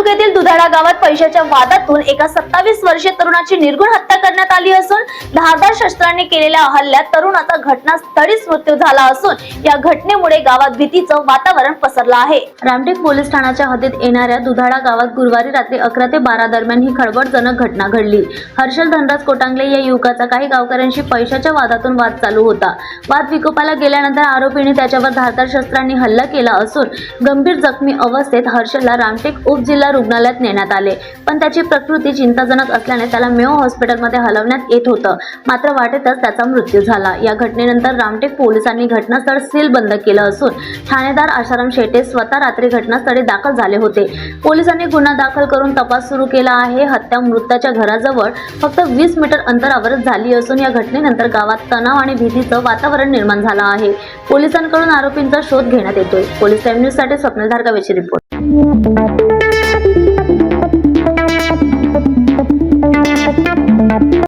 तालुक्यातील दुधाडा गावात पैशाच्या वादातून एका सत्तावीस वर्षीय तरुणाची निर्गुण हत्या करण्यात आली असून धारदार शस्त्रांनी केलेल्या हल्ल्यात तरुणाचा घटनास्थळीच मृत्यू झाला असून या घटनेमुळे गावात भीतीचं वातावरण पसरलं आहे. रामटेक पोलीस ठाण्याच्या हद्दीत येणाऱ्या दुधाडा गावात गुरुवारी रात्री अकरा ते बारा दरम्यान ही खळबळजनक घटना घडली. हर्षल धनराज कोटांगले या युवकाचा काही गावकऱ्यांशी पैशाच्या वादातून वाद चालू होता. वाद विकोपाला गेल्यानंतर आरोपीने त्याच्यावर धारदार शस्त्रांनी हल्ला केला असून गंभीर जखमी अवस्थेत हर्षलला रामटेक उपजिल्हा रुग्णालयात नेण्यात आले. पण त्याची प्रकृती चिंताजनक असल्याने त्याला मेओ हॉस्पिटलमध्ये हलवण्यात येत होतं. मात्र वाटेतच त्याचा मृत्यू झाला. या घटनेनंतर रामटेक पोलिसांनी घटनास्थळ सील बंद केलं असून ठाणेदार आशाराम शेटे स्वतः रात्री घटनास्थळी दाखल झाले होते. पोलिसांनी गुन्हा दाखल करून तपास सुरू केला आहे. हत्या मृताच्या घराजवळ फक्त वीस मीटर अंतरावरच झाली असून या घटनेनंतर गावात तणाव आणि भीतीचं वातावरण निर्माण झालं आहे. पोलिसांकडून आरोपींचा शोध घेण्यात येतोय. पोलीस टाइम न्यूजसाठी स्वप्नधार रिपोर्ट.